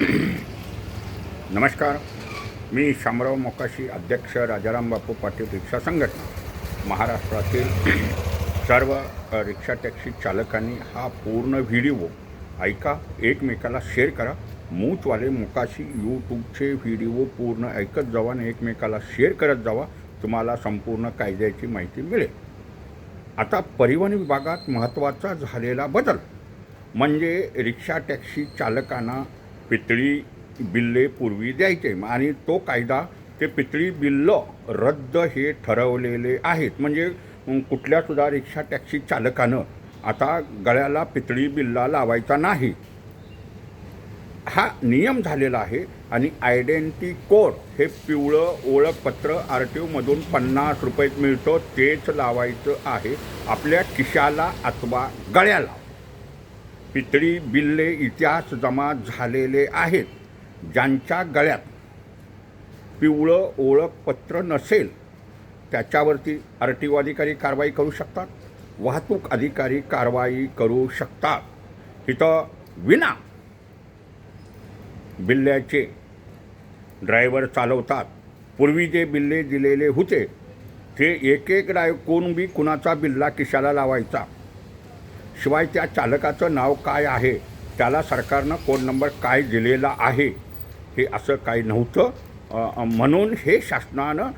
नमस्कार. मी शामराव मोकाशी अध्यक्ष राजाराम बापू पाटील रिक्षा संघटना. महाराष्ट्रातील सर्व रिक्षा टॅक्सी चालकांनी हा पूर्ण व्हिडिओ ऐका एकमेकाला शेअर करा. मूचवाले मोकाशी यूट्यूबचे व्हिडिओ पूर्ण ऐकत जावा आणि एकमेकाला शेअर करत जावा. तुम्हाला संपूर्ण कायद्याची माहिती मिळेल. आता परिवहन विभागात महत्त्वाचा झालेला बदल म्हणजे रिक्षा टॅक्सी चालकांना पितळी बिल्ले पूर्वी द्यायचे. आणि तो कायदा ते पितळी बिल्लं रद्द हे ठरवलेले आहेत. म्हणजे कुठल्यासुद्धा रिक्षा टॅक्सी चालकानं आता गळ्याला पितळी बिल्ला लावायचा नाही. हा नियम झालेला आहे आणि आयडेंटी कोड हे पिवळं ओळखपत्र आर टी ओमधून पन्नास रुपये मिळतं तेच लावायचं आहे आपल्या किशाला अथवा गळ्याला. पितळी बिल्ले इतिहास जमा झालेले आहेत. ज्यांच्या गळ्यात पिवळं ओळखपत्र नसेल त्याच्यावरती आर टी ओ अधिकारी कारवाई करू शकतात वाहतूक अधिकारी कारवाई करू शकतात. इथं विना बिल्ल्याचे ड्रायव्हर चालवतात. पूर्वी जे बिल्ले दिलेले होते ते एक एक ड्राय कोण बी कुणाचा बिल्ला किशाला लावायचा. शिवाय त्या चालकाचं नाव काय आहे? त्याला सरकारनं फोन नंबर काय दिलेला आहे? हे असं काही नव्हतं. म्हणून हे शासनानं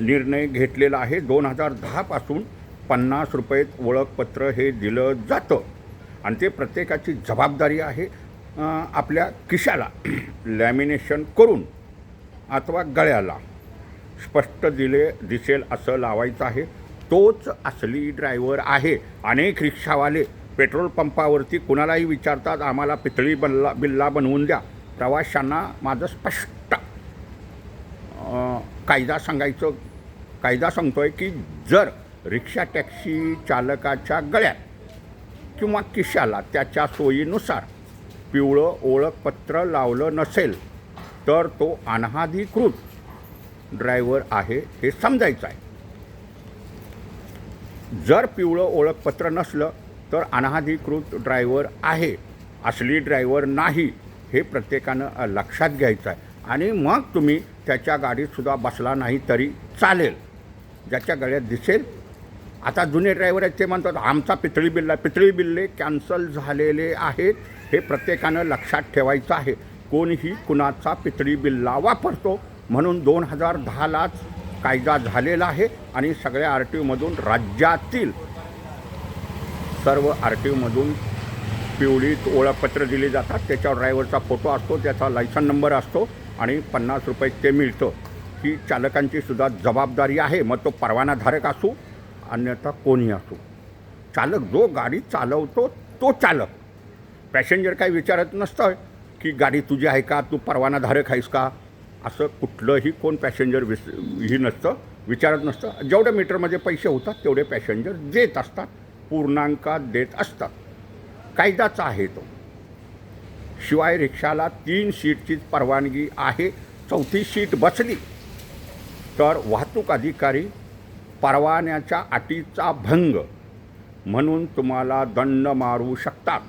निर्णय घेतलेला आहे. दोन हजार दहापासून पन्नास रुपये ओळखपत्र हे दिलं जातं. आणि ते प्रत्येकाची जबाबदारी आहे आपल्या खिशाला लॅमिनेशन करून अथवा गळ्याला. स्पष्ट दिले दिसेल असं लावायचं आहे. तोच असली ड्रायव्हर आहे. अनेक रिक्षावाले पेट्रोल पंपावरती कुणालाही विचारतात आम्हाला पितळी बल्ला बिल्ला बनवून द्या. प्रवाशांना माझं स्पष्ट कायदा सांगायचं कायदा सांगतो आहे की जर रिक्षा टॅक्सी चालकाच्या गळ्यात किंवा किशाला त्याच्या सोयीनुसार पिवळं ओळखपत्र लावलं नसेल तर तो अनाधिकृत ड्रायव्हर आहे हे समजायचं आहे. जर पिवळं ओळखपत्र नसलं तर अनाधिकृत ड्रायव्हर आहे. असली ड्रायव्हर नाही हे प्रत्येकानं लक्षात घ्यायचं आहे आणि मग तुम्ही त्याच्या गाडीतसुद्धा बसला नाही तरी चालेल. ज्याच्या गळ्यात दिसेल. आता जुने ड्रायव्हर आहेत ते म्हणतात आमचा पितळी बिल्ला पितळी बिल्ले कॅन्सल झालेले आहेत. हे प्रत्येकानं लक्षात ठेवायचं आहे. कोणीही कुणाचा पितळी बिल्ला वापरतो. म्हणून दोन हजार दहालाच कायदा झालेला आहे आणि सगळ्या आर टी ओमधून राज्यातील सर्व आर टी ओमधून पिवळीत ओळखपत्र दिली जातात. त्याच्यावर ड्रायव्हरचा फोटो असतो त्याचा लायसन नंबर असतो आणि पन्नास रुपये ते मिळतं. ही चालकांची सुद्धा जबाबदारी आहे. मग तो परवानाधारक असू अन्यथा कोणी असू. चालक जो गाडी चालवतो तो चालक. पॅसेंजर काही विचारत नसतं की गाडी तुझी आहे का? तू परवानाधारक आहेस का? असं कुठलंही कोण पॅसेंजर विस ही नसतं विचारत नसतं. जेवढ्या मीटरमध्ये पैसे होतात तेवढे पॅसेंजर देत असतात. पूर्णांकात देत असतात. कायदाचा आहे तो. शिवाय रिक्षाला तीन सीटचीच परवानगी आहे. चौथी सीट बसली. तर वाहतूक अधिकारी परवान्याच्या अटीचा भंग म्हणून तुम्हाला दंड मारू शकतात.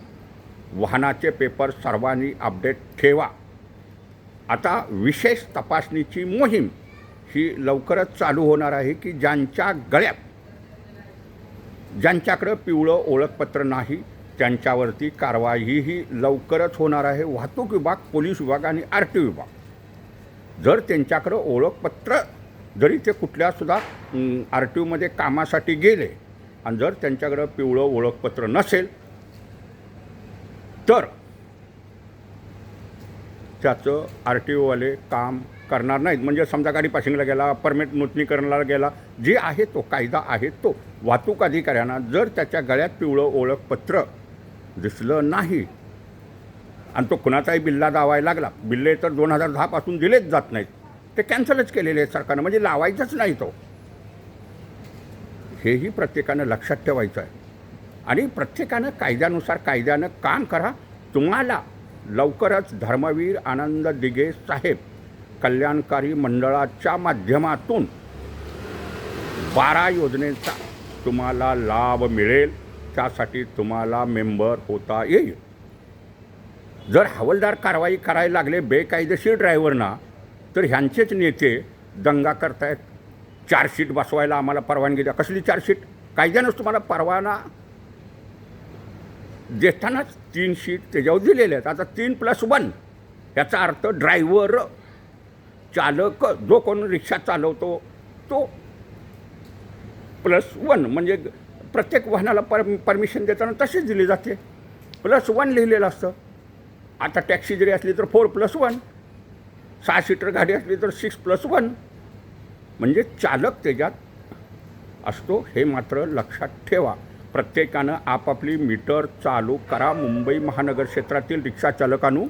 वाहनाचे पेपर सर्वांनी अपडेट ठेवा. आता विशेष तपासणीची मोहीम ही लवकरच चालू होणार आहे की ज्यांच्या गळ्यात ज्यांच्याकडं पिवळं ओळखपत्र नाही त्यांच्यावरती कारवाई ही लवकरच होणार आहे. वाहतूक विभाग पोलीस विभाग आणि आर टी विभाग. जर त्यांच्याकडं ओळखपत्र जरी ते कुठल्यासुद्धा आर टी ओमध्ये कामासाठी गेले आणि जर त्यांच्याकडं पिवळं ओळखपत्र नसेल तर त्याचं आर टी ओवाले काम करणार नाहीत. म्हणजे समजा गाडी पासिंगला गेला परमिट नूतनीकरणाला गेला जे आहे तो कायदा आहे तो. वाहतूक अधिकाऱ्यांना जर त्याच्या गळ्यात पिवळं ओळखपत्र दिसलं नाही आणि तो कुणाचाही बिल्ला दावायला लागला बिल्ले तर दोन हजार दहापासून दिलेच जात नाहीत. ते कॅन्सलच केलेले आहेत सरकारनं म्हणजे लावायचंच नाही तो. हेही प्रत्येकानं लक्षात ठेवायचं आहे. आणि प्रत्येकानं कायद्यानुसार कायद्यानं काम करा. तुम्हाला लवकरच धर्मवीर आनंद दिघे साहेब कल्याणकारी मंडळाच्या माध्यमातून बारा योजनेचा तुम्हाला लाभ मिळेल. त्यासाठी तुम्हाला मेंबर होता येईल. जर हवालदार कारवाई करायला लागले बेकायदेशीर ड्रायव्हरना तर ह्यांचेच नेते दंगा करतायत. चार्जशीट बसवायला आम्हाला परवानगी द्या. कसली चार्जशीट? कायद्यानंच तुम्हाला परवाना देतानाच तीन शीट त्याच्यावर दिलेले आहेत. आता तीन प्लस वन याचा अर्थ ड्रायव्हर चालक जो कोण रिक्षा चालवतो तो प्लस वन म्हणजे प्रत्येक वाहनाला पर परमिशन देताना तशीच दिली जाते. प्लस वन लिहिलेलं असतं. आता टॅक्सी जरी असली तर फोर प्लस वन सहा सीटर गाडी असली तर सिक्स प्लस वन म्हणजे चालक त्याच्यात असतो हे मात्र लक्षात ठेवा. प्रत्येकानं आपापली मीटर चालू करा. मुंबई महानगर क्षेत्रातील रिक्षा चालकांनो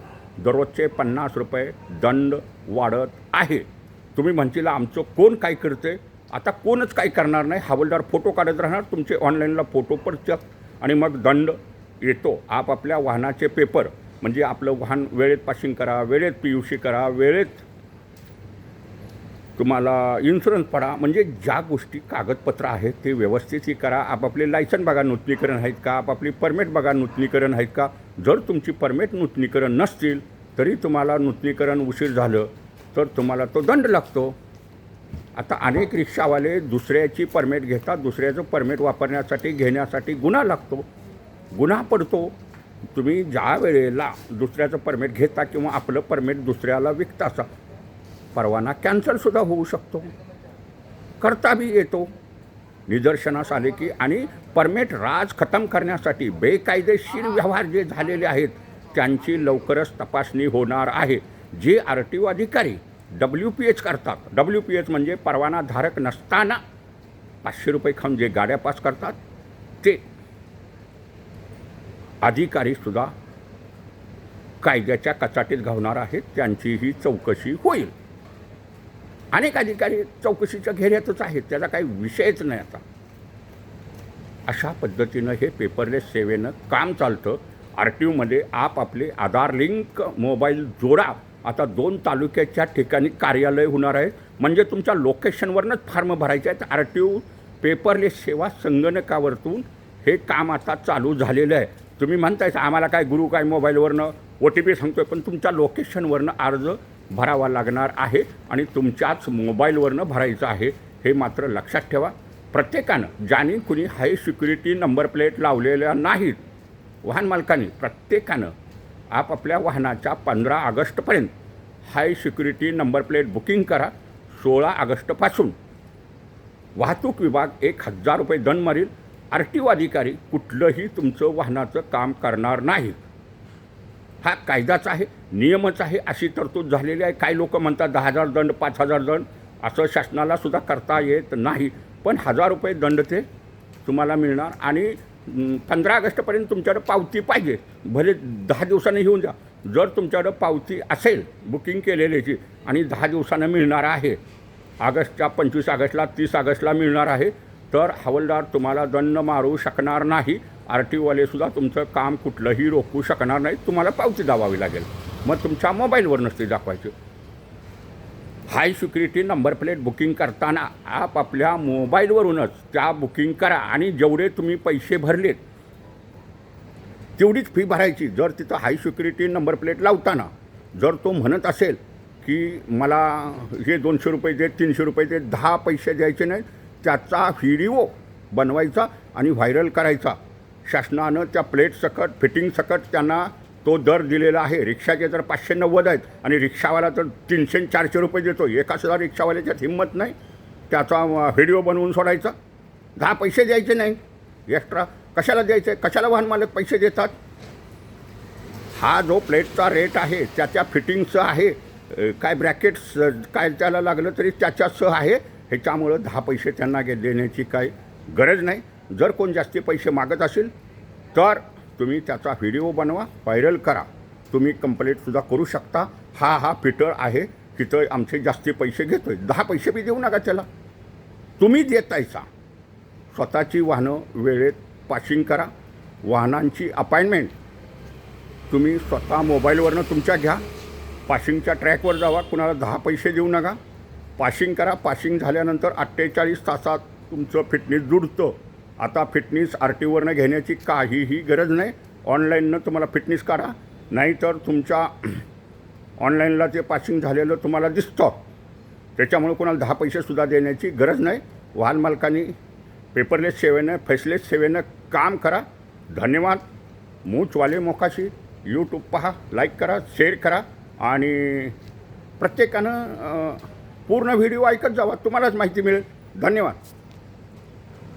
दररोजचे पन्नास रुपये दंड वाढत आहे. तुम्ही म्हणतील आमचं कोण काय करते आता कोणच काय करणार नाही. हवालदार फोटो काढत राहणार तुमचे ऑनलाईनला फोटो पण चक. आणि मग दंड येतो. आपापल्या वाहनाचे पेपर म्हणजे आपलं वाहन वेळेत पासिंग करा वेळेत पी यू सी करा वेळेत तुम्हाला इन्शुरन्स पडा. म्हणजे ज्या गोष्टी कागदपत्र आहेत ते व्यवस्थितही करा. आपापले लायसन बघा नूतनीकरण आहेत का? आपापली परमिट बघा नूतनीकरण आहेत का? जर तुमची परमिट नूतनीकरण नसतील तरी तुम्हाला नूतनीकरण उशीर झालं तर तुम्हाला तो दंड लागतो. आता अनेक रिक्षावाले दुसऱ्याची परमिट घेतात दुसऱ्याचं परमिट वापरण्यासाठी घेण्यासाठी गुन्हा लागतो. गुन्हा पडतो. तुम्ही ज्या वेळेला दुसऱ्याचं परमिट घेता किंवा आपलं परमिट दुसऱ्याला विकता असा परवाना कॅन्सलसुद्धा होऊ शकतो. करता बी येतो. निदर्शनास आले की आणि परमेट राज खतम करण्यासाठी बेकायदेशीर व्यवहार जे झालेले आहेत त्यांची लवकरच तपासणी होणार आहे. जे आर टी ओ अधिकारी डब्ल्यू पी एच करतात. डब्ल्यू पी एच म्हणजे परवानाधारक नसताना पाचशे रुपये खाऊन जे गाड्या पास करतात ते अधिकारीसुद्धा कायद्याच्या कचाटीत घावणार आहेत. त्यांचीही चौकशी होईल. अनेक अधिकारी चौकशीच्या घेऱ्यातच आहेत. त्याचा काही विषयच नाही आता. अशा पद्धतीनं हे पेपरलेस सेवेनं काम चालतं. आर टी ओमध्ये आपापले आधार लिंक मोबाईल जोडा. आता दोन तालुक्याच्या ठिकाणी कार्यालय होणार आहे म्हणजे तुमच्या लोकेशनवरनंच फॉर्म भरायचे आहेत. आर टी ओ पेपरलेस सेवा संगणकावरतून हे काम आता चालू झालेलं आहे. तुम्ही म्हणताय आम्हाला काय गुरु काय मोबाईलवरनं ओ टी पी सांगतोय पण तुमच्या लोकेशनवरनं अर्ज भरावा लागणार आहे आणि तुमच्याच मोबाईलवरनं भरायचं आहे हे मात्र लक्षात ठेवा. प्रत्येकानं ज्याने कुणी हाय सिक्युरिटी नंबर प्लेट लावलेल्या नाहीत वाहन मालकांनी प्रत्येकानं आपापल्या वाहनाच्या पंधरा ऑगस्टपर्यंत high security number plate booking करा सोळा ऑगस्टपासून. वाहतूक विभाग एक हजार रुपये दंड मारील. आर टी ओ अधिकारी कुठलंही तुमचं वाहनाचं काम करणार नाही हा कायदाच आहे नियमच आहे अशी तरतूद झालेली आहे. काही लोक म्हणतात दहा हजार दंड पाच हजार दंड. असं शासनाला सुद्धा करता येत नाही. पण हजार रुपये दंड ते तुम्हाला मिळणार. आणि पंधरा ऑगस्टपर्यंत तुमच्याकडं पावती पाहिजे. भले दहा दिवसांनी येऊन द्या जर तुमच्याकडं पावती असेल बुकिंग केलेल्याची आणि दहा दिवसानं मिळणार आहे ऑगस्टच्या पंचवीस ऑगस्टला तीस ऑगस्टला मिळणार आहे तर हवालदार तुम्हाला दंड मारू शकणार नाही. आर टी ओवालेसुद्धा तुमचं काम कुठलंही रोखू शकणार नाही तुम्हाला पावती दावावी लागेल. मग तुमच्या मोबाईलवर नसते दाखवायची. High security number plate booking करताना आपापल्या मोबाईलवरूनच त्या बुकिंग करा आणि जेवढे तुम्ही पैसे भरलेत तेवढीच फी भरायची. जर तिथं हाय सिक्युरिटी नंबर प्लेट लावताना जर तो म्हणत असेल की मला हे दोनशे रुपये दे तीनशे रुपये दे दहा पैसे द्यायचे नाहीत त्याचा व्हिडिओ बनवायचा आणि व्हायरल करायचा. शासनानं त्या प्लेट सकट फिटिंग सकट त्यांना तो दर दिलेला आहे. रिक्षाचे तर पाचशे नव्वद आहेत आणि रिक्षावाला तर तीनशे चारशे रुपये देतो. एका सुद्धा रिक्षावाल्याच्यात हिंमत नाही. त्याचा व्हिडिओ बनवून सोडायचा. दहा पैसे द्यायचे नाही. एक्स्ट्रा कशाला द्यायचे? कशाला वाहन मालक पैसे देतात? हा जो प्लेटचा रेट आहे त्याच्या फिटिंगचं आहे काय ब्रॅकेट्स काय त्याला लागलं तरी त्याच्यासह आहे. ह्याच्यामुळं दहा पैसे त्यांना देण्याची काही गरज नाही. जर कोण जास्ती पैसे मागत असेल तर तुम्ही त्याचा व्हिडिओ बनवा व्हायरल करा. तुम्ही कंप्लेंटसुद्धा करू शकता. हा हा फिटर आहे तिथं आमचे जास्ती पैसे घेतोय. दहा पैसे बी देऊ नका त्याला. तुम्ही देतायचा स्वतःची वाहनं वेळेत पासिंग करा. वाहनांची अपॉइंटमेंट तुम्ही स्वतः मोबाईलवरनं तुमच्या घ्या. पासिंगच्या ट्रॅकवर जावा कुणाला दहा पैसे देऊ नका. पासिंग करा. पासिंग झाल्यानंतर अठ्ठेचाळीस तासात तुमचं फिटनेस जुडतं आता फिटनेस आर टीओवरनं घेण्याची काहीही गरज नाही. ऑनलाईननं तुम्हाला फिटनेस काढा. नाहीतर तुमच्या ऑनलाईनला ते पासिंग झालेलं तुम्हाला दिसतं त्याच्यामुळे कोणाला दहा पैसेसुद्धा देण्याची गरज नाही. वाहन मालकांनी पेपरलेस सेवेनं फेसलेस सेवेनं काम करा. धन्यवाद. मूचवाले मोकाशी. यूट्यूब पहा लाईक करा शेअर करा. आणि प्रत्येकानं पूर्ण व्हिडिओ ऐकत जावा. तुम्हालाच माहिती मिळेल. धन्यवाद.